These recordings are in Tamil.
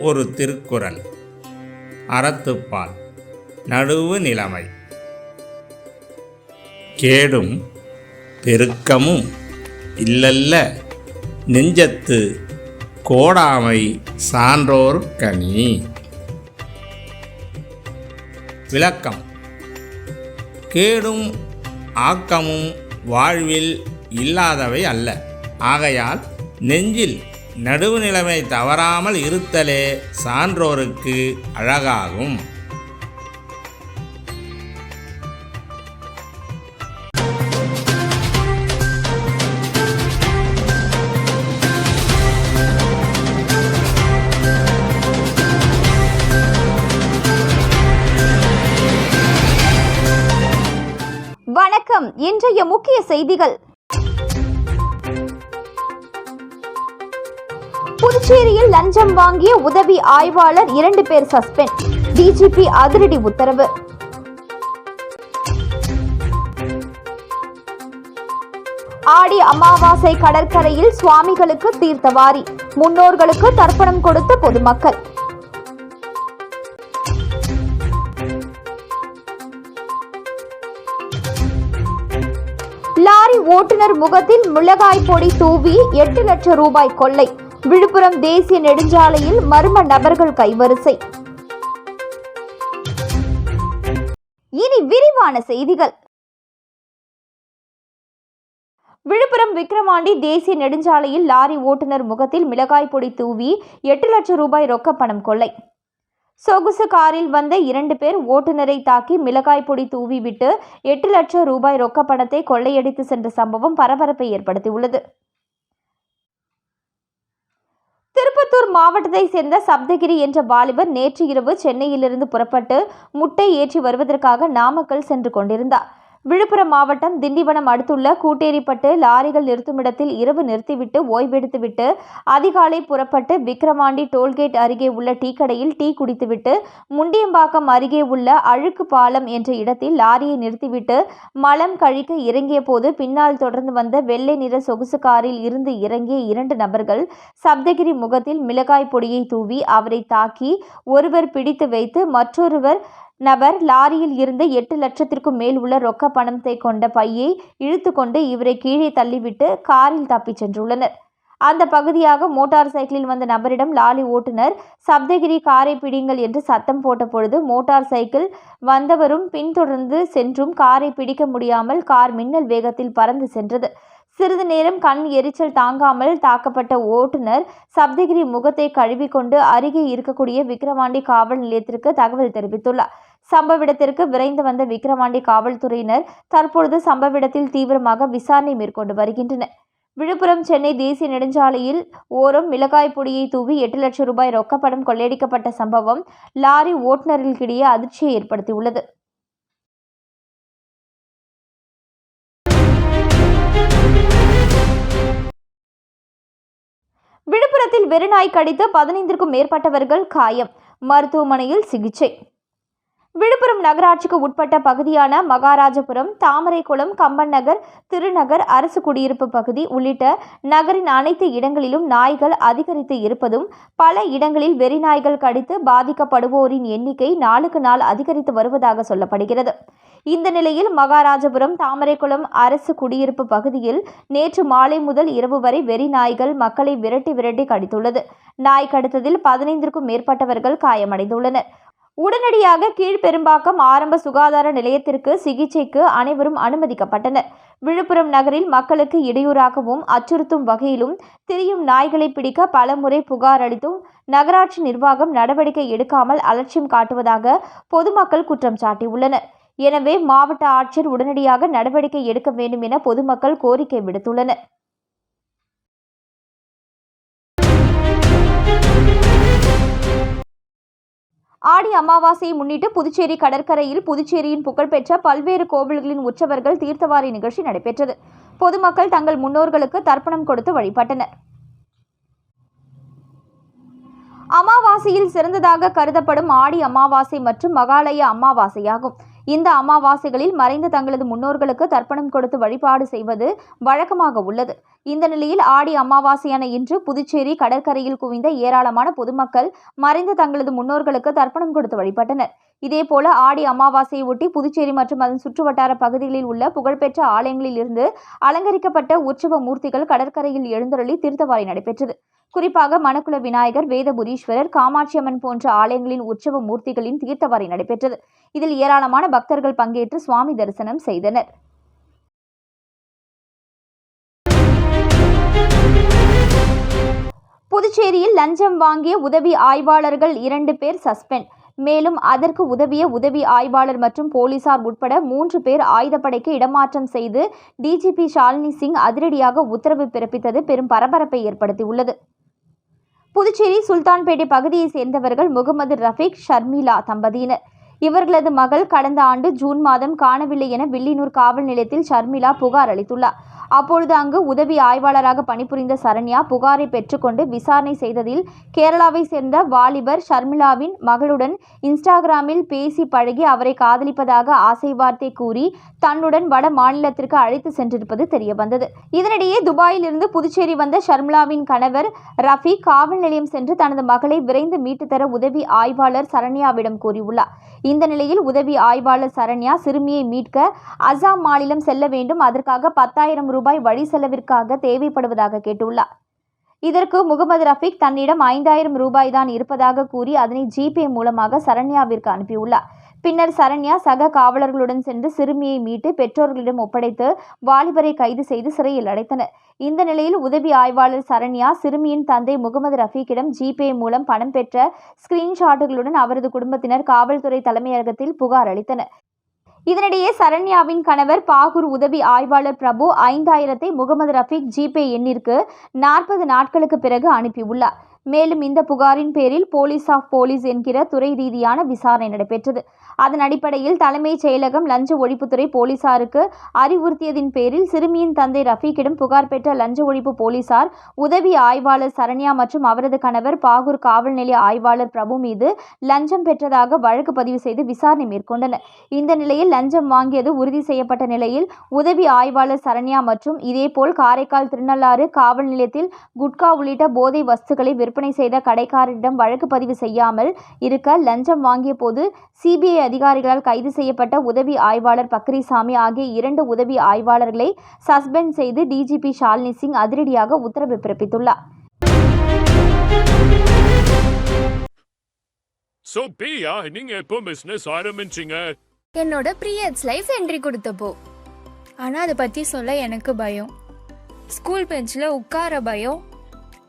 ஒரு திருக்குறள். அறத்துப்பால். நடுவு நிலைமை. கேடும் பெருக்கமும் இல்லல்ல. நெஞ்சத்து கோடாமை சான்றோர் கனி. விளக்கம். கேடும் ஆக்கமும் வாழ்வில் இல்லாதவை அல்ல. ஆகையால் நெஞ்சில் நடுவு நிலைமை தவறாமல் இருத்தலே சான்றோருக்கு அழகாகும். வணக்கம். இன்றைய முக்கிய செய்திகள். புதுச்சேரியில் லஞ்சம் வாங்கிய உதவி ஆய்வாளர் இரண்டு பேர் சஸ்பெண்ட். டிஜிபி அதிரடி உத்தரவு. ஆடி அமாவாசை கடற்கரையில் சுவாமிகளுக்கு தீர்த்தவாரி. முன்னோர்களுக்கு தர்ப்பணம் கொடுத்த பொதுமக்கள். லாரி ஓட்டுநர் முகத்தில் மிளகாய் பொடி தூவி எட்டு லட்சம் ரூபாய் கொள்ளை. விழுப்புரம் தேசிய நெடுஞ்சாலையில் மர்ம நபர்கள் கைவரிசை. இனி விரிவான செய்திகள். விழுப்புரம் விக்ரமாண்டி தேசிய நெடுஞ்சாலையில் லாரி ஓட்டுநர் முகத்தில் மிளகாய் பொடி தூவி எட்டு லட்சம் ரூபாய் ரொக்க பணம் கொள்ளை. சொகுசு காரில் வந்த இரண்டு பேர் ஓட்டுநரை தாக்கி மிளகாய் பொடி தூவி விட்டு எட்டு லட்சம் ரூபாய் ரொக்க பணத்தை கொள்ளையடித்து சென்ற சம்பவம் பரபரப்பை ஏற்படுத்தியுள்ளது. திருப்பத்தூர் மாவட்டத்தை சேர்ந்த சப்தகிரி என்ற வாலிபர் நேற்று இரவு சென்னையிலிருந்து புறப்பட்டு முட்டை ஏற்றி வருவதற்காக நாமக்கல் சென்று கொண்டிருந்தார். விழுப்புரம் மாவட்டம் திண்டிவனம் அடுத்துள்ள கூட்டேரிப்பட்டு லாரிகள் நிறுத்துமிடத்தில் இரவு நிறுத்திவிட்டு ஓய்வெடுத்துவிட்டு அதிகாலை புறப்பட்டு விக்கிரவாண்டி டோல்கேட் அருகே உள்ள டீ கடையில் டீ குடித்துவிட்டு முண்டியம்பாக்கம் அருகே உள்ள அழுக்கு பாலம் என்ற இடத்தில் லாரியை நிறுத்திவிட்டு மலம் கழிக்க இறங்கிய போது பின்னால் தொடர்ந்து வந்த வெள்ளை நிற சொகுசு காரில் இருந்து இறங்கிய இரண்டு நபர்கள் சப்தகிரி முகத்தில் மிளகாய் பொடியை தூவி அவரை தாக்கி ஒருவர் பிடித்து வைத்து மற்றொருவர் நபர் லாரியில் இருந்து எட்டு லட்சத்திற்கும் மேல் உள்ள ரொக்க பணத்தை கொண்ட பையை இழுத்துக்கொண்டு இவரை கீழே தள்ளிவிட்டு காரில் தப்பிச் சென்றுள்ளனர். அந்த பகுதியாக மோட்டார் சைக்கிளில் வந்த நபரிடம் லாரி ஓட்டுநர் சப்தகிரி காரை பிடிங்கள் என்று சத்தம் போட்ட பொழுது மோட்டார் சைக்கிள் வந்தவரும் பின்தொடர்ந்து சென்றும் காரை பிடிக்க முடியாமல் கார் மின்னல் வேகத்தில் பறந்து சென்றது. சிறிது நேரம் கண் எரிச்சல் தாங்காமல் தாக்கப்பட்ட ஓட்டுநர் சப்தகிரி முகத்தை கழுவிக்கொண்டு அருகே இருக்கக்கூடிய விக்கிரவாண்டி காவல் நிலையத்திற்கு தகவல் தெரிவித்துள்ளார். சம்பவ இடத்திற்கு விரைந்து வந்த விக்கிரவாண்டி காவல்துறையினர் தற்பொழுது சம்பவ இடத்தில் தீவிரமாக விசாரணை மேற்கொண்டு வருகின்றனர். விழுப்புரம் சென்னை தேசிய நெடுஞ்சாலையில் ஓரம் மிளகாய் பொடியை தூவி எட்டு லட்சம் ரூபாய் ரொக்கப்படம் கொள்ளையடிக்கப்பட்ட சம்பவம் லாரி ஓட்டுநர்களுக்கிடையே அதிர்ச்சியை ஏற்படுத்தியுள்ளது. விழுப்புரத்தில் வெறிநாய் கடித்து பதினைந்திற்கும் மேற்பட்டவர்கள் காயம். மருத்துவமனையில் சிகிச்சை. விழுப்புரம் நகராட்சிக்கு உட்பட்ட பகுதியான மகாராஜபுரம் தாமரைக்குளம் கம்பன் நகர் திருநகர் அரசு குடியிருப்பு பகுதி உள்ளிட்ட நகரின் அனைத்து இடங்களிலும் நாய்கள் அதிகரித்து இருப்பதும் பல இடங்களில் வெறிநாய்கள் கடித்து பாதிக்கப்படுவோரின் எண்ணிக்கை நாளுக்கு நாள் அதிகரித்து வருவதாக சொல்லப்படுகிறது. இந்த நிலையில் மகாராஜபுரம் தாமரைக்குளம் அரசு குடியிருப்பு பகுதியில் நேற்று மாலை முதல் இரவு வரை வெறி நாய்கள் மக்களை விரட்டி விரட்டி கடித்துள்ளது. நாய் கடித்ததில் பதினைந்திற்கும் மேற்பட்டவர்கள் காயமடைந்துள்ளனர். உடனடியாக கீழ்பெரும்பாக்கம் ஆரம்ப சுகாதார நிலையத்திற்கு சிகிச்சைக்கு அனைவரும் அனுமதிக்கப்பட்டனர். விழுப்புரம் நகரில் மக்களுக்கு இடையூறாகவும் அச்சுறுத்தும் வகையிலும் திரியும் நாய்களை பிடிக்க பலமுறை புகார் அளித்தும் நகராட்சி நிர்வாகம் நடவடிக்கை எடுக்காமல் அலட்சியம் காட்டுவதாக பொதுமக்கள் குற்றம் சாட்டியுள்ளனர். எனவே மாவட்ட ஆட்சியர் உடனடியாக நடவடிக்கை எடுக்க வேண்டும் என பொதுமக்கள் கோரிக்கை விடுத்துள்ளனர். ஆடி அமாவாசையை முன்னிட்டு புதுச்சேரி கடற்கரையில் புதுச்சேரியின் புகழ்பெற்ற பல்வேறு கோவில்களின் உற்சவர்கள் தீர்த்தவாரி நிகழ்ச்சி நடைபெற்றது. பொதுமக்கள் தங்கள் முன்னோர்களுக்கு தர்ப்பணம் கொடுத்து வழிபட்டனர். அமாவாசையில் சிறந்ததாக கருதப்படும் ஆடி அமாவாசை மற்றும் மகாலய அமாவாசையாகும். இந்த அமாவாசைகளில் மறைந்த தங்களது முன்னோர்களுக்கு தர்ப்பணம் கொடுத்து வழிபாடு செய்வது வழக்கமாக உள்ளது. இந்த நிலையில் ஆடி அமாவாசையான இன்று புதுச்சேரி கடற்கரையில் குவிந்த ஏராளமான பொதுமக்கள் மறைந்த தங்களது முன்னோர்களுக்கு தர்ப்பணம் கொடுத்து வழிபட்டனர். இதேபோல ஆடி அமாவாசையை ஒட்டி புதுச்சேரி மற்றும் அதன் சுற்றுவட்டார பகுதிகளில் உள்ள புகழ்பெற்ற ஆலயங்களில் இருந்து அலங்கரிக்கப்பட்ட உற்சவ மூர்த்திகள் கடற்கரையில் எழுந்தருளி தீர்த்தவாரி நடைபெற்றது. குறிப்பாக மணக்குள விநாயகர் வேதபுரீஸ்வரர் காமாட்சியம்மன் போன்ற ஆலயங்களின் உற்சவ மூர்த்திகளின் தீர்த்தவாரி நடைபெற்றது. இதில் ஏராளமான பக்தர்கள் பங்கேற்று சுவாமி தரிசனம் செய்தனர். புதுச்சேரியில் லஞ்சம் வாங்கிய உதவி ஆய்வாளர்கள் இரண்டு பேர் சஸ்பெண்ட். மேலும் அதற்கு உதவிய உதவி ஆய்வாளர் மற்றும் போலீசார் உட்பட மூன்று பேர் ஆயுதப்படைக்கு இடமாற்றம் செய்து டிஜிபி ஷாலினி சிங் அதிரடியாக உத்தரவு பிறப்பித்தது பெரும் பரபரப்பை ஏற்படுத்தியுள்ளது. புதுச்சேரி சுல்தான்பேட்டை பகுதியைச் சேர்ந்தவர்கள் முகமது ரஃபீக் ஷர்மிளா தம்பதியினர். இவர்களது மகள் கடந்த ஆண்டு ஜூன் மாதம் காணவில்லை என வில்லியனூர் காவல் நிலையத்தில் ஷர்மிளா புகார் அளித்துள்ளார். அப்பொழுது அங்கு உதவி ஆய்வாளராக பணிபுரிந்த சரண்யா புகாரை பெற்றுக்கொண்டு விசாரணை செய்ததில் கேரளாவை சேர்ந்த வாலிபர் ஷர்மிளாவின் மகளுடன் இன்ஸ்டாகிராமில் பேசி பழகி அவரை காதலிப்பதாக ஆசை வார்த்தை கூறி தன்னுடன் வட மாநிலத்திற்கு அழைத்து சென்றிருப்பது தெரியவந்தது. இதனிடையே துபாயிலிருந்து புதுச்சேரி வந்த ஷர்மிளாவின் கணவர் ரஃபி காவல் நிலையம் சென்று தனது மகளை விரைந்து மீட்டுத்தர உதவி ஆய்வாளர் சரண்யாவிடம் கூறியுள்ளார். இந்த நிலையில் உதவி ஆய்வாளர் சரண்யா சிறுமியை மீட்க அசாம் மாநிலம் செல்ல வேண்டும். அதற்காக பத்தாயிரம் ரூபாய் வழி செலவிற்காக தேவைப்படுவதாக கேட்டுள்ளார். இதற்கு முகமது ரஃபீக் தன்னிடம் ஐந்தாயிரம் ரூபாய் தான் இருப்பதாக கூறி அதனை ஜிபே மூலமாக சரண்யாவிற்கு அனுப்பியுள்ளார். பின்னர் சரண்யா சக காவலர்களுடன் சென்று சிறுமியை மீட்டு பெற்றோர்களிடம் ஒப்படைத்து வாலிபரை கைது செய்து சிறையில் அடைத்தனர். இந்த நிலையில் உதவி ஆய்வாளர் சரண்யா சிறுமியின் தந்தை முகமது ரஃபீக்கிடம் ஜிபே மூலம் பணம் பெற்ற ஸ்கிரீன்ஷாட்டுகளுடன் அவரது குடும்பத்தினர் காவல்துறை தலைமையகத்தில் புகார் அளித்தனர். இதனிடையே சரண்யாவின் கணவர் பாகூர் உதவி ஆய்வாளர் பிரபு ஐந்தாயிரத்தை முகமது ரஃபீக் ஜிபே எண்ணிற்கு நாற்பது நாட்களுக்கு பிறகு அனுப்பியுள்ளார். மேலும் இந்த புகாரின் பேரில் போலீஸ் ஆஃப் போலீஸ் என்கிற துறை ரீதியான விசாரணை நடைபெற்றது. அதன் அடிப்படையில் தலைமைச் செயலகம் லஞ்ச ஒழிப்புத்துறை போலீசாருக்கு அறிவுறுத்தியதின் பேரில் சிறுமியின் தந்தை ரஃபீக்கிடம் புகார் பெற்ற லஞ்ச ஒழிப்பு போலீசார் உதவி ஆய்வாளர் சரண்யா மற்றும் அவரது கணவர் பாகூர் காவல் நிலைய ஆய்வாளர் பிரபு மீது லஞ்சம் பெற்றதாக வழக்கு பதிவு செய்து விசாரணை மேற்கொண்டனர். இந்த நிலையில் லஞ்சம் வாங்கியது உறுதி செய்யப்பட்ட நிலையில் உதவி ஆய்வாளர் சரண்யா மற்றும் இதேபோல் காரைக்கால் திருநள்ளாறு காவல் நிலையத்தில் குட்கா உள்ளிட்ட போதை வஸ்துக்களை விற்பனை செய்த கடைக்காரரிடம் வழக்கு பதிவு செய்யாமல் இருக்க லஞ்சம் வாங்கிய போது சிபிஐ அதிகாரிகளால் கைது செய்யப்பட்ட உதவி ஆய்வாளர் பக்ரிசாமி ஆகிய இரண்டு உதவி ஆய்வாளர்களை சஸ்பெண்ட் செய்து டிஜிபி ஷாலினி சிங் அதிரடியாக உத்தரவு பிறப்பித்துள்ளார். சோ பிரியா நீங்க எப்போ பிசினஸ் ஆரம்பிச்சீங்க? என்னோட ப்ரீயட்ஸ் லைஃப் என்ட்ரி கொடுத்தப்போ. ஆனால் அதை பற்றி சொல்ல எனக்கு பயம். ஸ்கூல் பெஞ்சில் உட்கார பயம்.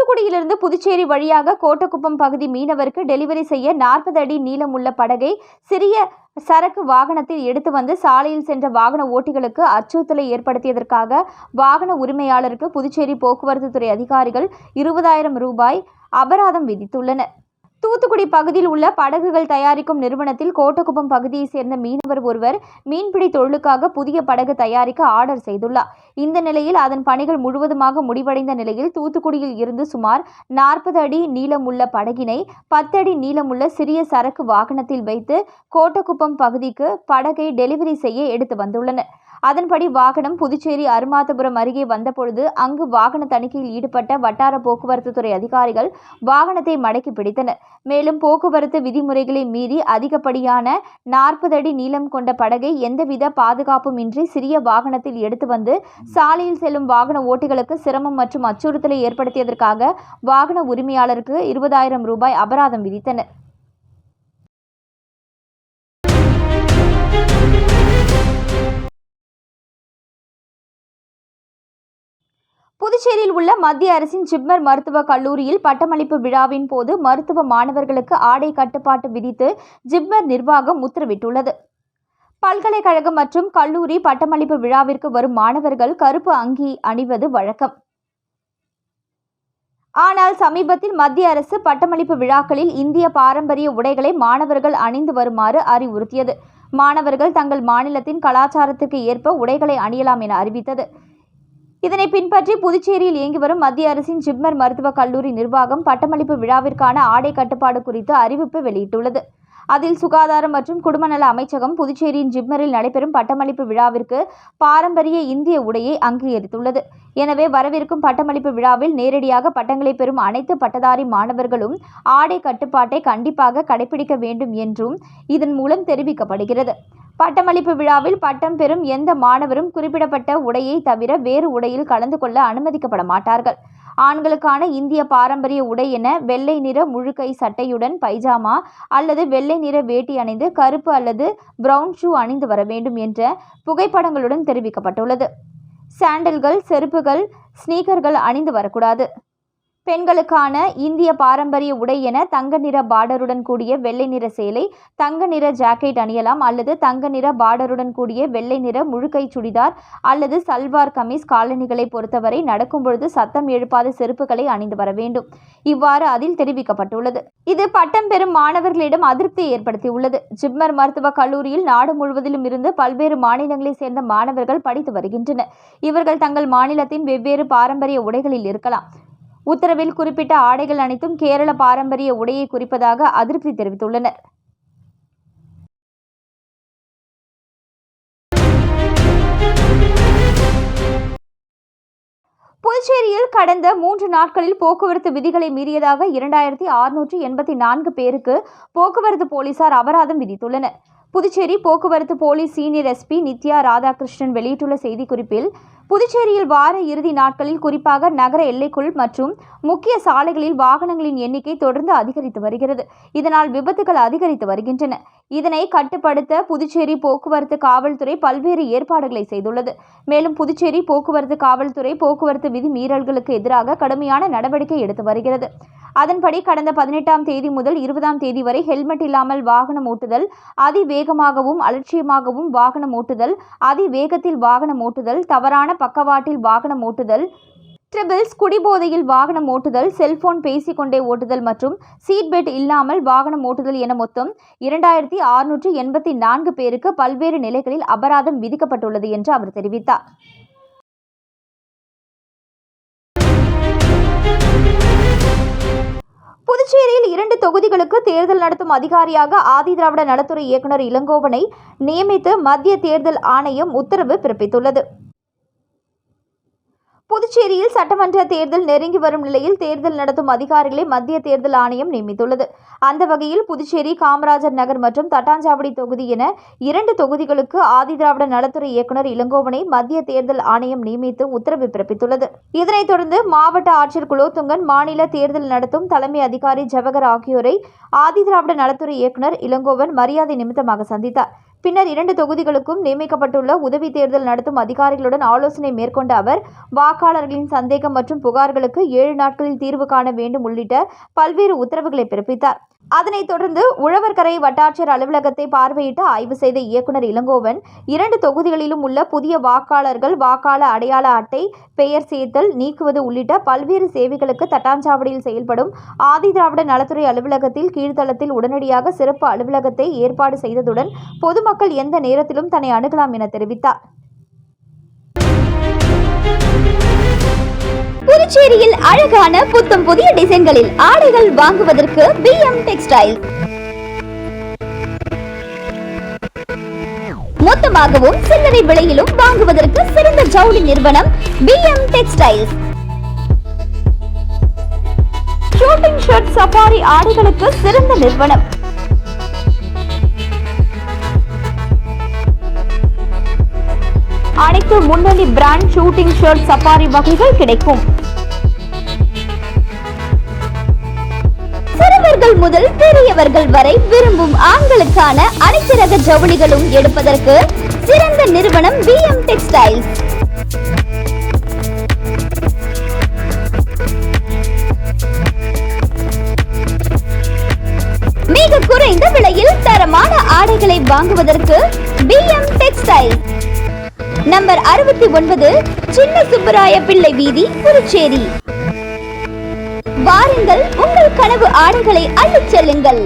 தூத்துக்குடியிலிருந்து புதுச்சேரி வழியாக கோட்டக்குப்பம் பகுதி மீனவருக்கு டெலிவரி செய்ய நாற்பது அடி நீளமுள்ள படகை சிறிய சரக்கு வாகனத்தில் எடுத்து வந்து சாலையில் சென்ற வாகன ஓட்டிகளுக்கு அச்சுறுத்தலை ஏற்படுத்தியதற்காக வாகன உரிமையாளருக்கு புதுச்சேரி போக்குவரத்து துறை அதிகாரிகள் இருபதாயிரம் ரூபாய் அபராதம் விதித்துள்ளனர். தூத்துக்குடி பகுதியில் உள்ள படகுகள் தயாரிக்கும் நிறுவனத்தில் கோட்டக்குப்பம் பகுதியைச் சேர்ந்த மீனவர் ஒருவர் மீன்பிடி தொழிலுக்காக புதிய படகு தயாரிக்க ஆர்டர் செய்துள்ளார். இந்த நிலையில் அதன் பணிகள் முழுவதுமாக முடிவடைந்த நிலையில் தூத்துக்குடியில் இருந்து சுமார் நாற்பது அடி நீளமுள்ள படகினை பத்தடி நீளமுள்ள சிறிய சரக்கு வாகனத்தில் வைத்து கோட்டக்குப்பம் பகுதிக்கு படகை டெலிவரி செய்ய எடுத்து வந்துள்ளனர். அதன்படி வாகனம் புதுச்சேரி அருமாத்தபுரம் அருகே வந்தபொழுது அங்கு வாகன தணிக்கையில் ஈடுபட்ட வட்டார போக்குவரத்து துறை அதிகாரிகள் வாகனத்தை மடக்கி பிடித்தனர். மேலும் போக்குவரத்து விதிமுறைகளை மீறி அதிகப்படியான நாற்பது அடி நீளம் கொண்ட படகை எந்தவித பாதுகாப்பும் இன்றி சிறிய வாகனத்தில் எடுத்து வந்து சாலையில் செல்லும் வாகன ஓட்டிகளுக்கு சிரமம் மற்றும் அச்சுறுத்தலை ஏற்படுத்தியதற்காக வாகன உரிமையாளருக்கு இருபதாயிரம் ரூபாய் அபராதம் விதித்தனர். புதுச்சேரியில் உள்ள மத்திய அரசின் ஜிப்மர் மருத்துவக் கல்லூரியில் பட்டமளிப்பு விழாவின் போது மருத்துவ மாணவர்களுக்கு ஆடை கட்டுப்பாட்டு விதித்து ஜிப்மர் நிர்வாகம் உத்தரவிட்டுள்ளது. பல்கலைக்கழகம் மற்றும் கல்லூரி பட்டமளிப்பு விழாவிற்கு வரும் மாணவர்கள் கருப்பு அங்கி அணிவது வழக்கம். ஆனால் சமீபத்தில் மத்திய அரசு பட்டமளிப்பு விழாக்களில் இந்திய பாரம்பரிய உடைகளை மாணவர்கள் அணிந்து வருமாறு அறிவுறுத்தியது. மாணவர்கள் தங்கள் மாநிலத்தின் கலாச்சாரத்துக்கு ஏற்ப உடைகளை அணியலாம் என அறிவித்தது. இதனை பின்பற்றி புதுச்சேரியில் இயங்கி வரும் மத்திய அரசின் ஜிப்மர் மருத்துவக் கல்லூரி நிர்வாகம் பட்டமளிப்பு விழாவிற்கான ஆடை கட்டுப்பாடு குறித்து அறிவிப்பு வெளியிட்டுள்ளது. அதில் சுகாதாரம் மற்றும் குடும்பநல அமைச்சகம் புதுச்சேரியின் ஜிப்மரில் நடைபெறும் பட்டமளிப்பு விழாவிற்கு பாரம்பரிய இந்திய உடையை அங்கீகரித்துள்ளது. எனவே வரவிருக்கும் பட்டமளிப்பு விழாவில் நேரடியாக பட்டங்களை பெறும் அனைத்து பட்டதாரி மாணவர்களும் ஆடை கட்டுப்பாட்டை கண்டிப்பாக கடைபிடிக்க வேண்டும் என்றும் இதன் மூலம் தெரிவிக்கப்படுகிறது. பட்டமளிப்பு விழாவில் பட்டம் பெறும் எந்த மாணவரும் குறிப்பிடப்பட்ட உடையை தவிர வேறு உடையில் கலந்து கொள்ள அனுமதிக்கப்பட மாட்டார்கள். ஆண்களுக்கான இந்திய பாரம்பரிய உடை என வெள்ளை நிற முழுக்கை சட்டையுடன் பைஜாமா அல்லது வெள்ளை நிற வேட்டி அணிந்து கருப்பு அல்லது பிரவுன் ஷூ அணிந்து வர வேண்டும் என்ற புகைப்படங்களுடன் தெரிவிக்கப்பட்டுள்ளது. சாண்டல்கள் செருப்புகள் ஸ்னீக்கர்கள் அணிந்து வரக்கூடாது. பெண்களுக்கான இந்திய பாரம்பரிய உடை என தங்க நிற பார்டருடன் கூடிய வெள்ளை நிற சேலை தங்க நிற ஜாக்கெட் அணியலாம் அல்லது தங்க நிற பார்டருடன் கூடிய வெள்ளை நிற முழுக்கை சுடிதார் அல்லது சல்வார் கமீஸ் காலணிகளை பொறுத்தவரை நடக்கும் பொழுது சத்தம் எழுப்பாத செருப்புகளை அணிந்து வர வேண்டும். இவ்வாறு அதில் தெரிவிக்கப்பட்டுள்ளது. இது பட்டம் பெறும் மாணவர்களிடம் அதிருப்தியை ஏற்படுத்தியுள்ளது. ஜிப்மர் மருத்துவக் கல்லூரியில் நாடு முழுவதிலும் இருந்து பல்வேறு மாநிலங்களைச் சேர்ந்த மாணவர்கள் படித்து வருகின்றனர். இவர்கள் தங்கள் மாநிலத்தின் வெவ்வேறு பாரம்பரிய உடைகளில் இருக்கலாம். உத்தரவில் குறிப்பிட்ட ஆடைகள் அனைத்தும் கேரள பாரம்பரிய உடையை குறிப்பதாக அதிருப்தி தெரிவித்துள்ளனர். புதுச்சேரியில் கடந்த மூன்று நாட்களில் போக்குவரத்து விதிகளை மீறியதாக இரண்டாயிரத்தி அறுநூற்றி எண்பத்தி நான்கு பேருக்கு போக்குவரத்து போலீசார் அபராதம் விதித்துள்ளனர். புதுச்சேரி போக்குவரத்து police senior SP Nithya Radhakrishnan வெளியிட்டுள்ள செய்திக்குறிப்பில் புதுச்சேரியில் வார இறுதி நாட்களில் குறிப்பாக நகர எல்லைக்குள் மற்றும் முக்கிய சாலைகளில் வாகனங்களின் எண்ணிக்கை தொடர்ந்து அதிகரித்து வருகிறது. இதனால் விபத்துகள் அதிகரித்து வருகின்றன. இதனை கட்டுப்படுத்த புதுச்சேரி போக்குவரத்து காவல்துறை பல்வேறு ஏற்பாடுகளை செய்துள்ளது. மேலும் புதுச்சேரி போக்குவரத்து காவல்துறை போக்குவரத்து விதி மீறல்களுக்கு எதிராக கடுமையான நடவடிக்கை எடுத்து வருகிறது. அதன்படி கடந்த பதினெட்டாம் தேதி முதல் இருபதாம் தேதி வரை ஹெல்மெட் இல்லாமல் வாகனம் ஓட்டுதல் அதிவேகமாகவும் அலட்சியமாகவும் வாகனம் ஓட்டுதல் அதிவேகத்தில் வாகனம் ஓட்டுதல் தவறான பக்கவாட்டில் வாகனம் ஓட்டுதல் ட்ரிபிள்ஸ் குடிபோதையில் வாகனம் ஓட்டுதல் செல்போன் பேசிக்கொண்டே ஓட்டுதல் மற்றும் சீட் பெல்ட் இல்லாமல் வாகனம் ஓட்டுதல் என மொத்தம் இரண்டாயிரத்தி அறுநூற்றி எண்பத்தி நான்கு பேருக்கு பல்வேறு நிலைகளில் அபராதம் விதிக்கப்பட்டுள்ளது என்று அவர் தெரிவித்தார். புதுச்சேரியில் இரண்டு தொகுதிகளுக்கு தேர்தல் நடத்தும் அதிகாரியாக ஆதி திராவிட நலத்துறை இயக்குநர் இளங்கோவனை நியமித்து மத்திய தேர்தல் ஆணையம் உத்தரவு பிறப்பித்துள்ளது. புதுச்சேரியில் சட்டமன்ற தேர்தல் நெருங்கி வரும் நிலையில் தேர்தல் நடத்தும் அதிகாரிகளை மத்திய தேர்தல் ஆணையம் நியமித்துள்ளது. அந்த வகையில் புதுச்சேரி காமராஜர் நகர் மற்றும் தட்டாஞ்சாவடி தொகுதி என இரண்டு தொகுதிகளுக்கு ஆதிதிராவிட நலத்துறை இயக்குனர் இளங்கோவனை மத்திய தேர்தல் ஆணையம் நியமித்து உத்தரவு பிறப்பித்துள்ளது. இதனைத் தொடர்ந்து மாவட்ட ஆட்சியர் குலோத்துங்கன் மாநில தேர்தல் நடத்தும் தலைமை அதிகாரி ஜவகர் ஆகியோரை ஆதிதிராவிட நலத்துறை இயக்குனர் இளங்கோவன் மரியாதை நிமித்தமாக சந்தித்தார். பின்னர் இரண்டு தொகுதிகளுக்கும் நியமிக்கப்பட்டுள்ள உதவி தேர்தல் நடத்தும் அதிகாரிகளுடன் ஆலோசனை மேற்கொண்ட அவர் வாக்காளர்களின் சந்தேகம் மற்றும் புகார்களுக்கு ஏழு நாட்களில் தீர்வு காண வேண்டும் உள்ளிட்ட பல்வேறு உத்தரவுகளை பிறப்பித்தார். அதனைத் தொடர்ந்து உழவர்கரை வட்டாட்சியர் அலுவலகத்தை பார்வையிட்டு ஆய்வு செய்த இயக்குனர் இளங்கோவன் இரண்டு தொகுதிகளிலும் உள்ள புதிய வாக்காளர்கள் வாக்காளர் அடையாள அட்டை பெயர் சேர்த்தல் நீக்குவது உள்ளிட்ட பல்வேறு சேவைகளுக்கு தட்டாஞ்சாவடியில் செயல்படும் ஆதிதிராவிட நலத்துறை அலுவலகத்தில் கீழ்த்தளத்தில் உடனடியாக சிறப்பு அலுவலகத்தை ஏற்பாடு செய்ததுடன் பொதுமக்கள் எந்த நேரத்திலும் தன்னை அணுகலாம் என தெரிவித்தார். புதுச்சேரியில் அழகான புத்தம் புதிய டிசைன்களில் ஆடைகள் வாங்குவதற்கு பி எம் டெக்ஸ்டைல். மொத்தமாகவும் சில்லறை விலையிலும் வாங்குவதற்கு சிறந்த ஜவுளி நிறுவனம் P M textiles shooting shirt safari ஆடைகளுக்கு சிறந்த நிறுவனம். அனைத்து முன்னணி பிராண்ட் ஷூட்டிங் ஷர்ட் சஃபாரி வகைகள் கிடைக்கும். சிறுவர்கள் முதல் பெரியவர்கள் வரை விரும்பும் ஆண்களுக்கான அனைத்து ரக ஜவுளிகளும் எடுப்பதற்கு சிறந்த நிறுவனம் பி எம் டெக்ஸ்டைல்ஸ் மிக குறைந்த விலையில் தரமான ஆடைகளை வாங்குவதற்கு பி எம் டெக்ஸ்டைல் நம்பர் அறுபத்தி ஒன்பது சின்ன சுப்பராய பிள்ளை வீதி புதுச்சேரி. வாருங்கள் உங்கள் கனவு ஆடைகளை அள்ளிச் செல்லுங்கள்.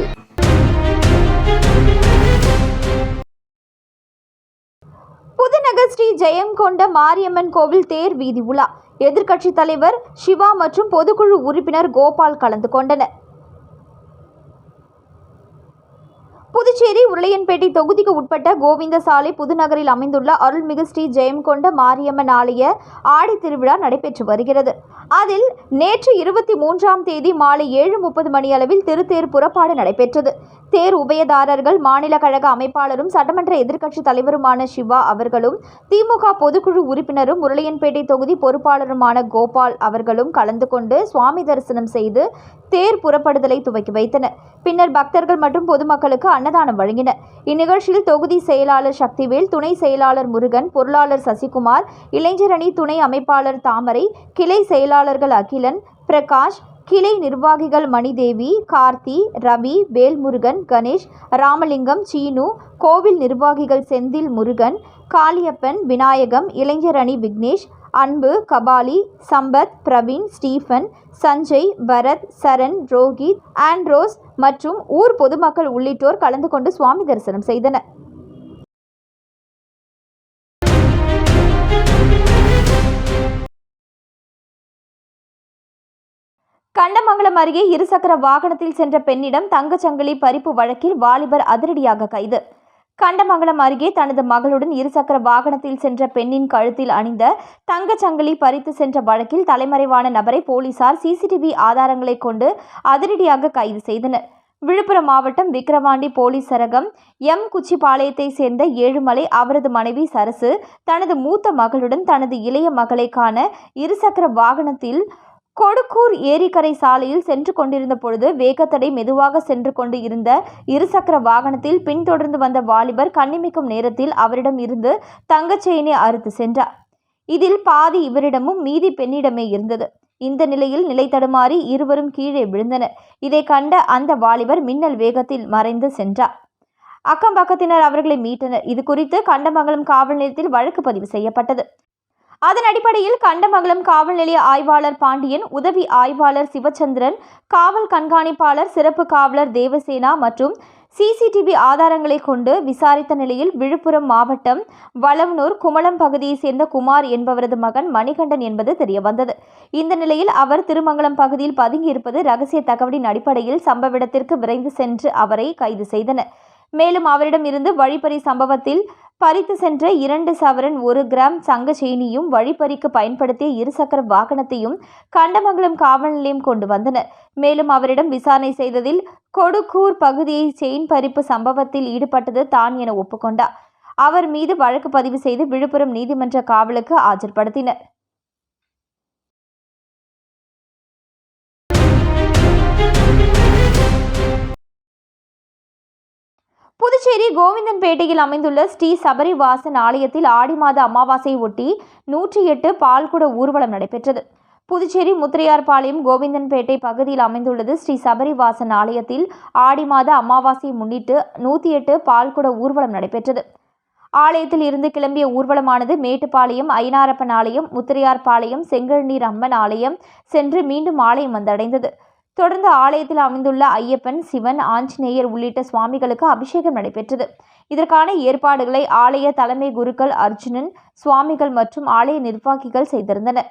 புதுநகர் ஸ்ரீ ஜெயங்கொண்ட மாரியம்மன் கோவில் தேர் வீதி உலா. எதிர்க்கட்சி தலைவர் சிவா மற்றும் பொதுக்குழு உறுப்பினர் கோபால் கலந்து கொண்டனர். புதுச்சேரி உருளையன்பேட்டை தொகுதிக்கு உட்பட்ட கோவிந்தசாலை புதுநகரில் அமைந்துள்ள அருள்மிகு ஸ்ரீ ஜெயங்கொண்ட மாரியம்மன் ஆலய ஆடி திருவிழா நடைபெற்று வருகிறது. அதில் நேற்று இருபத்தி மூன்றாம் தேதி மாலை ஏழு முப்பது மணி அளவில் திருத்தேர் புறப்பாடு நடைபெற்றது. தேர் உபயதாரர்கள் மாநில கழக அமைப்பாளரும் சட்டமன்ற எதிர்க்கட்சித் தலைவருமான சிவா அவர்களும் திமுக பொதுக்குழு உறுப்பினரும் உருளையன்பேட்டை தொகுதி பொறுப்பாளருமான கோபால் அவர்களும் கலந்து கொண்டு சுவாமி தரிசனம் செய்து தேர் புறப்படுதலை துவக்கி வைத்தனர். பின்னர் பக்தர்கள் மற்றும் பொதுமக்களுக்கு அன்னதானம் வழங்கினர் இந்நிகழ்ச்சியில் தொகுதி செயலாளர் சக்திவேல் துணை செயலாளர் முருகன் பொருளாளர் சசிகுமார் இளைஞரணி துணை அமைப்பாளர் தாமரை கிளை செயலாளர்கள் அகிலன் பிரகாஷ் கிளை நிர்வாகிகள் மணிதேவி கார்த்தி ரவி வேல்முருகன் கணேஷ் ராமலிங்கம் சீனு கோவில் நிர்வாகிகள் செந்தில் முருகன் காளியப்பன் விநாயகம் இளைஞரணி விக்னேஷ் அன்பு கபாலி சம்பத் பிரவீன் ஸ்டீஃபன் சஞ்சய் பரத் சரண் ரோஹித் ஆண்ட்ரோஸ் மற்றும் ஊர் பொதுமக்கள் உள்ளிட்டோர் கலந்து கொண்டு சுவாமி தரிசனம் செய்தனர். கண்டமங்கலம் அருகே இருசக்கர வாகனத்தில் சென்ற பெண்ணிடம் தங்கச்சங்கிலி பறிப்பு வழக்கில் வாலிபர் அதிரடியாக கைது. கண்டமங்கலம் அருகே தனது மகளுடன் இருசக்கர வாகனத்தில் சென்ற பெண்ணின் கழுத்தில் அணிந்த தங்கச்சங்கிலி பறித்து சென்ற வழக்கில் தலைமறைவான நபரை போலீசார் சிசிடிவி ஆதாரங்களை கொண்டு அதிரடியாக கைது செய்தனர். விழுப்புரம் மாவட்டம் விக்கிரவாண்டி போலீஸ் சரகம் எம். குச்சிபாளையத்தை சேர்ந்த ஏழுமலை அவரது மனைவி சரசு தனது மூத்த மகளுடன் தனது இளைய மகளை காண இருசக்கர வாகனத்தில் கொடுக்கூர் ஏரிக்கரை சாலையில் சென்று கொண்டிருந்த பொழுது வேகத்தடை மெதுவாக சென்று கொண்டு இருந்த இருசக்கர வாகனத்தில் பின்தொடர்ந்து வந்த வாலிபர் கண்ணிமிக்கும் நேரத்தில் அவரிடம் இருந்து தங்கச் செயினை அறுத்து சென்றார். இதில் பாதி இவரிடமும் மீதி பெண்ணிடமே இருந்தது. இந்த நிலையில் நிலை தடுமாறி இருவரும் கீழே விழுந்தனர். இதை கண்ட அந்த வாலிபர் மின்னல் வேகத்தில் மறைந்து சென்றார். அக்கம் பக்கத்தினர் அவர்களை மீட்டனர். இது குறித்து கண்டமங்கலம் காவல் நிலையத்தில் வழக்கு பதிவு செய்யப்பட்டது. அதன் அடிப்படையில் கண்டமங்கலம் காவல் நிலைய ஆய்வாளர் பாண்டியன் உதவி ஆய்வாளர் சிவச்சந்திரன் காவல் கண்காணிப்பாளர் சிறப்பு காவலர் தேவசேனா மற்றும் சிசிடிவி ஆதாரங்களை கொண்டு விசாரித்த நிலையில் விழுப்புரம் மாவட்டம் வளவனூர் குமளம் பகுதியைச் சேர்ந்த குமார் என்பவரது மகன் மணிகண்டன் என்பது தெரியவந்தது. இந்த நிலையில் அவர் திருமங்கலம் பகுதியில் பதுங்கியிருப்பது ரகசிய தகவலின் அடிப்படையில் சம்பவ இடத்திற்கு விரைந்து சென்று அவரை கைது செய்தனர். மேலும் அவரிடம் இருந்து வழிப்பறி சம்பவத்தில் பறித்து சென்ற இரண்டு சவரன் ஒரு கிராம் சங்க செயினியும் வழிப்பறிக்கு பயன்படுத்திய இருசக்கர வாகனத்தையும் கண்டமங்கலம் காவல் நிலையம் கொண்டு வந்தனர். மேலும் அவரிடம் விசாரணை செய்ததில் கொடுக்கூர் பகுதியை செயின் பறிப்பு சம்பவத்தில் ஈடுபட்டது தான் என ஒப்புக்கொண்டார். அவர் மீது வழக்கு பதிவு செய்து விழுப்புரம் நீதிமன்ற காவலுக்கு ஆஜர்படுத்தினர். புதுச்சேரி கோவிந்தன்பேட்டையில் அமைந்துள்ள ஸ்ரீ சபரிவாசன் ஆலயத்தில் ஆடி மாத அமாவாசையை ஒட்டி நூற்றி எட்டு பால்குட ஊர்வலம் நடைபெற்றது. புதுச்சேரி முத்திரையார்பாளையம் கோவிந்தன்பேட்டை பகுதியில் அமைந்துள்ளது ஸ்ரீ சபரிவாசன் ஆலயத்தில் ஆடி மாத அமாவாசையை முன்னிட்டு நூற்றி எட்டு பால்குட ஊர்வலம் நடைபெற்றது. ஆலயத்தில் இருந்து கிளம்பிய ஊர்வலமானது மேட்டுப்பாளையம் ஐநாரப்பன் ஆலயம் முத்திரையார்பாளையம் செங்கல்நீர் அம்மன் ஆலயம் சென்று மீண்டும் ஆலயம் வந்தடைந்தது. தொடர்ந்து ஆலயத்தில் அமைந்துள்ள ஐயப்பன் சிவன் ஆஞ்சநேயர் உள்ளிட்ட சுவாமிகளுக்கு அபிஷேகம் நடைபெற்றது. இதற்கான ஏற்பாடுகளை ஆலய தலைமை குருக்கள் அர்ஜுனன் சுவாமிகள் மற்றும் ஆலய நிர்வாகிகள் செய்திருந்தனர்.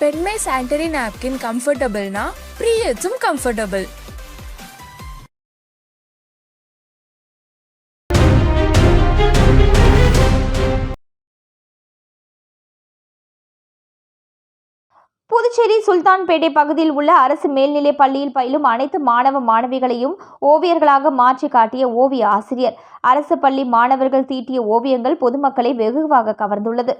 பெண்மை சானிட்டரி நாப்கின் கம்ஃபர்டபுள்னா ப்ரீயட்ஸும் கம்ஃபர்டபுள் புதுச்சேரி சுல்தான்பேட்டை பகுதியில் உள்ள அரசு மேல்நிலைப் பள்ளியில் பயிலும் அனைத்து மாணவ மாணவிகளையும் ஓவியர்களாக மாற்றி காட்டிய ஓவிய ஆசிரியர். அரசு பள்ளி மாணவர்கள் தீட்டிய ஓவியங்கள் பொதுமக்களை வெகுவாக கவர்ந்துள்ளது.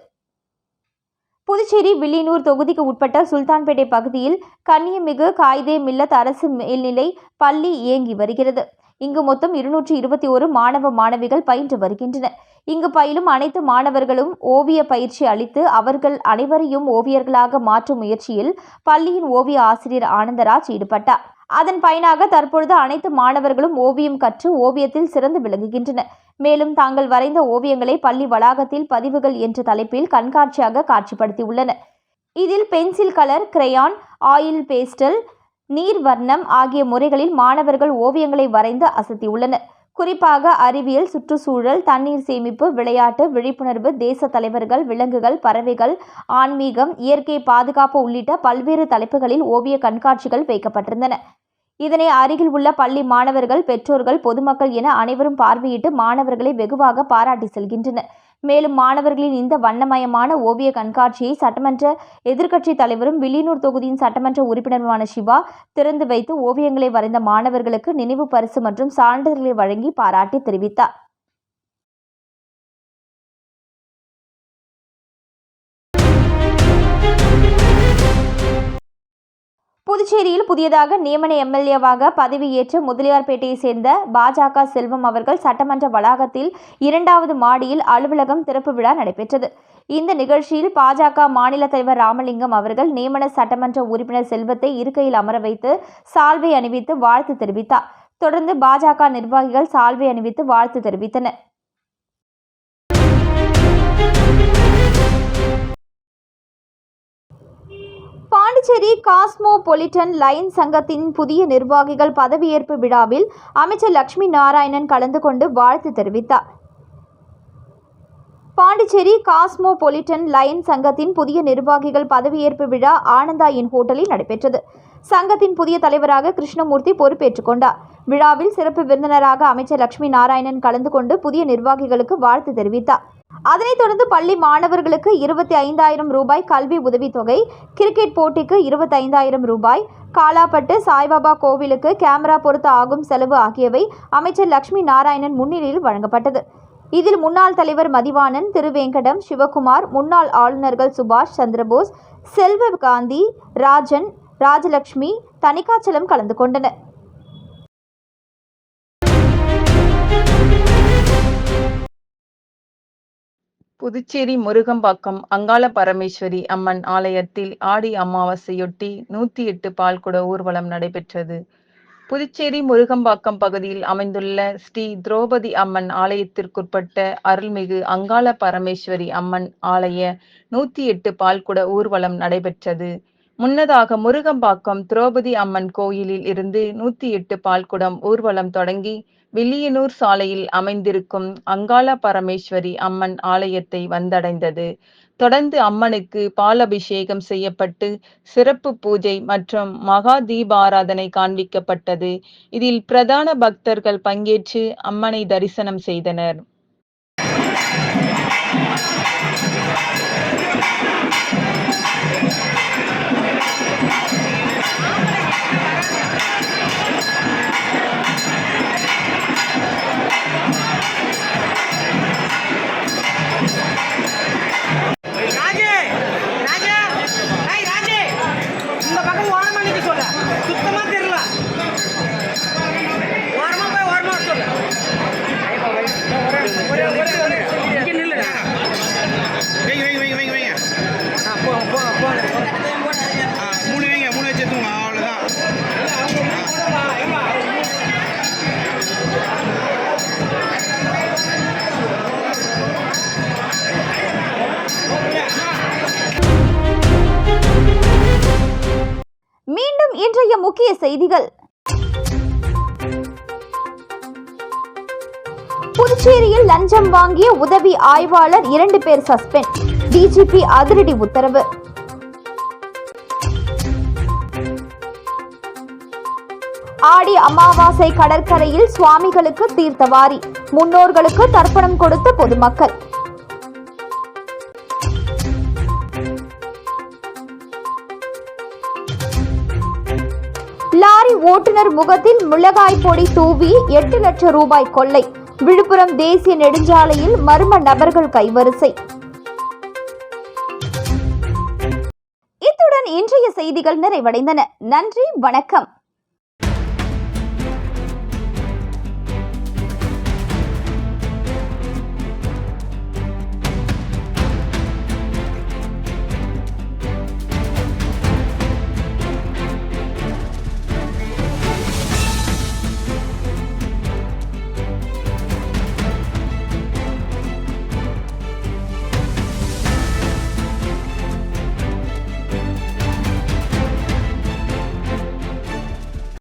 புதுச்சேரி வில்லியனூர் தொகுதிக்கு உட்பட்ட சுல்தான்பேட்டை பகுதியில் கன்னியமிகு காயிதே மில்லத் அரசு மேல்நிலை பள்ளி இயங்கி வருகிறது. இங்கு மொத்தம் இருநூற்றி இருபத்தி ஒரு மாணவ மாணவிகள் பயின்று வருகின்றனர் இங்கு பயிலும் அனைத்து மாணவர்களும் ஓவிய பயிற்சி அளித்து அவர்கள் அனைவரையும் ஓவியர்களாக மாற்றும் முயற்சியில் பள்ளியின் ஓவிய ஆசிரியர் ஆனந்தராஜ் ஈடுபட்டார். அதன் பயனாக தற்பொழுது அனைத்து மாணவர்களும் ஓவியம் கற்று ஓவியத்தில் சிறந்து விளங்குகின்றனர். மேலும் தாங்கள் வரைந்த ஓவியங்களை பள்ளி வளாகத்தில் பதிவுகள் என்ற தலைப்பில் கண்காட்சியாக காட்சிப்படுத்தியுள்ளனர். இதில் pencil colour crayon oil pastel நீர் வர்ணம் ஆகிய முறைகளில் மாணவர்கள் ஓவியங்களை வரைந்து அசத்தியுள்ளனர். குறிப்பாக அறிவியல் சுற்றுச்சூழல் தண்ணீர் சேமிப்பு விளையாட்டு விழிப்புணர்வு தேச தலைவர்கள் விலங்குகள் பறவைகள் ஆன்மீகம் இயற்கை பாதுகாப்பு உள்ளிட்ட பல்வேறு தலைப்புகளில் ஓவிய கண்காட்சிகள் வைக்கப்பட்டிருந்தன. இதனை அருகில் உள்ள பள்ளி மாணவர்கள் பெற்றோர்கள் பொதுமக்கள் என அனைவரும் பார்வையிட்டு மாணவர்களை வெகுவாக பாராட்டி செல்கின்றனர். மேலும் மாணவர்களின் இந்த வண்ணமயமான ஓவிய கண்காட்சியை சட்டமன்ற எதிர்க்கட்சி தலைவரும் வில்லியனூர் தொகுதியின் சட்டமன்ற உறுப்பினருமான சிவா திறந்து வைத்து ஓவியங்களை வரைந்த மாணவர்களுக்கு நினைவு பரிசு மற்றும் சான்றிதழ்களை வழங்கி பாராட்டி தெரிவித்தார். புதுச்சேரியில் புதியதாக நியமன எம்எல்ஏவாக பதவியேற்ற முதலியார்பேட்டையை சேர்ந்த பாஜக செல்வம் அவர்கள் சட்டமன்ற வளாகத்தில் இரண்டாவது மாடியில் அலுவலகம் திறப்பு விழா நடைபெற்றது. இந்த நிகழ்ச்சியில் பாஜக மாநில தலைவர் ராமலிங்கம் அவர்கள் நியமன சட்டமன்ற உறுப்பினர் செல்வத்தை இருக்கையில் அமர வைத்து சால்வை அணிவித்து வாழ்த்து தெரிவித்தார். தொடர்ந்து பாஜக நிர்வாகிகள் சால்வை அணிவித்து வாழ்த்து தெரிவித்தனர். பாண்டிச்சேரி காஸ்மோபொலிட்டன் லைன் சங்கத்தின் புதிய நிர்வாகிகள் பதவியேற்பு விழாவில் அமைச்சர் லட்சுமி நாராயணன் கலந்து கொண்டு வாழ்த்து தெரிவித்தார். பாண்டிச்சேரி காஸ்மோபொலிட்டன் லைன் சங்கத்தின் புதிய நிர்வாகிகள் பதவியேற்பு விழா ஆனந்தா இன் ஹோட்டலில் நடைபெற்றது. சங்கத்தின் புதிய தலைவராக கிருஷ்ணமூர்த்தி பொறுப்பேற்றுக் கொண்டார். விழாவில் சிறப்பு விருந்தினராக அமைச்சர் லட்சுமி நாராயணன் கலந்து கொண்டு புதிய நிர்வாகிகளுக்கு வாழ்த்து தெரிவித்தார். அதனைத் தொடர்ந்து பள்ளி மாணவர்களுக்கு இருபத்தி ஐந்தாயிரம் ரூபாய் கல்வி உதவித்தொகை கிரிக்கெட் போட்டிக்கு இருபத்தைந்தாயிரம் ரூபாய் காலாப்பட்டு சாய்பாபா கோவிலுக்கு கேமரா பொருத்த ஆகும் செலவு ஆகியவை அமைச்சர் லட்சுமி நாராயணன் முன்னிலையில் வழங்கப்பட்டது. இதில் முன்னாள் தலைவர் மதிவாணன் திருவேங்கடம் சிவகுமார் முன்னாள் ஆளுநர்கள் சுபாஷ் சந்திரபோஸ் செல்வ காந்தி ராஜன் ராஜலட்சுமி தணிகாச்சலம் கலந்து கொண்டனர். புதுச்சேரி முருகம்பாக்கம் அங்காள பரமேஸ்வரி அம்மன் ஆலயத்தில் ஆடி அமாவாசையொட்டி நூத்தி எட்டு பால்குட ஊர்வலம் நடைபெற்றது. புதுச்சேரி முருகம்பாக்கம் பகுதியில் அமைந்துள்ள ஸ்ரீ திரௌபதி அம்மன் ஆலயத்திற்குட்பட்ட அருள்மிகு அங்காள பரமேஸ்வரி அம்மன் ஆலய நூத்தி எட்டு பால்குட ஊர்வலம் நடைபெற்றது. முன்னதாக முருகம்பாக்கம் திரௌபதி அம்மன் கோயிலில் இருந்து நூத்தி எட்டு பால்குடம் ஊர்வலம் தொடங்கி வில்லியனூர் சாலையில் அமைந்திருக்கும் அங்காள பரமேஸ்வரி அம்மன் ஆலயத்தை வந்தடைந்தது. தொடர்ந்து அம்மனுக்கு பாலபிஷேகம் செய்யப்பட்டு சிறப்பு பூஜை மற்றும் மகா தீபாராதனை காண்பிக்கப்பட்டது. இதில் பிரதான பக்தர்கள் பங்கேற்று அம்மனை தரிசனம் செய்தனர். செய்திகள். புதுச்சேரியில் லஞ்சம் வாங்கிய உதவி ஆய்வாளர் இரண்டு பேர் சஸ்பெண்ட். டிஜிபி அதிரடி உத்தரவு. ஆடி அமாவாசை கடற்கரையில் சுவாமிகளுக்கு தீர்த்தவாரி. முன்னோர்களுக்கு தர்ப்பணம் கொடுத்த பொதுமக்கள். ஓட்டுநர் முகத்தில் மிளகாய் பொடி தூவி எட்டு லட்சம் ரூபாய் கொள்ளை. விழுப்புரம் தேசிய நெடுஞ்சாலையில் மர்ம நபர்கள் கைவரிசை. இத்துடன் இன்றைய செய்திகள் நிறைவடைந்தன. நன்றி வணக்கம்.